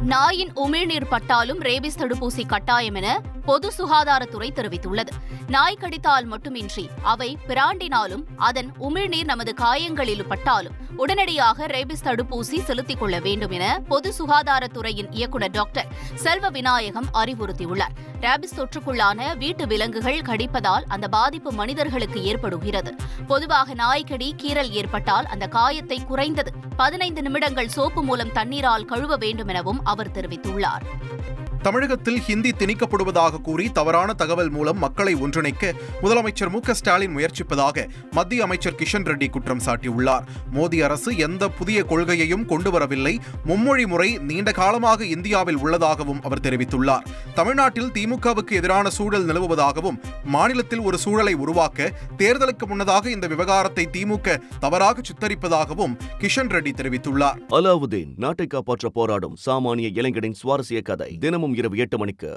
நாயின் உமிழ்நீர் பட்டாலும் ரேபிஸ் தடுப்பூசி கட்டாயம் என பொது சுகாதாரத்துறை தெரிவித்துள்ளது. நாய் கடித்தால் மட்டுமின்றி அவை பிராண்டினாலும் அதன் உமிழ்நீர் நமது காயங்களில் பட்டாலும் உடனடியாக ரேபிஸ் தடுப்பூசி செலுத்திக் கொள்ள வேண்டும் என பொது சுகாதாரத்துறையின் இயக்குநர் டாக்டர் செல்வ விநாயகம் அறிவுறுத்தியுள்ளார். ரேபிஸ் தொற்றுக்குள்ளான வீட்டு விலங்குகள் கடிப்பதால் அந்த பாதிப்பு மனிதர்களுக்கு ஏற்படுகிறது. பொதுவாக நாய்க்கடி கீறல் ஏற்பட்டால் அந்த காயத்தை குறைந்தது பதினைந்து நிமிடங்கள் சோப்பு மூலம் தண்ணீரால் கழுவ வேண்டும் எனவும் அவர் தெரிவித்துள்ளார். தமிழகத்தில் ஹிந்தி திணிக்கப்படுவதாக கூறி தவறான தகவல் மூலம் மக்களை ஒன்றிணைக்க முதலமைச்சர் மு ஸ்டாலின் முயற்சிப்பதாக மத்திய அமைச்சர் கிஷன் ரெட்டி குற்றம் சாட்டியுள்ளார். மோடி அரசு எந்த புதிய கொள்கையையும் கொண்டு வரவில்லை மும்மொழி முறை நீண்ட காலமாக இந்தியாவில் உள்ளதாகவும் அவர் தெரிவித்துள்ளார். தமிழ்நாட்டில் திமுகவுக்கு எதிரான சூழல் நிலவுவதாகவும் மாநிலத்தில் ஒரு சூழலை உருவாக்க தேர்தலுக்கு முன்னதாக இந்த விவகாரத்தை திமுக தவறாக சித்தரிப்பதாகவும் கிஷன் ரெட்டி தெரிவித்துள்ளார். அலாவுதீன் நாட்டை காப்பாற்ற போராடும் சாமானிய இளைஞரின் சுவாரஸ்ய கதை. தினமும் தினமும் இரவு எட்டு மணிக்கு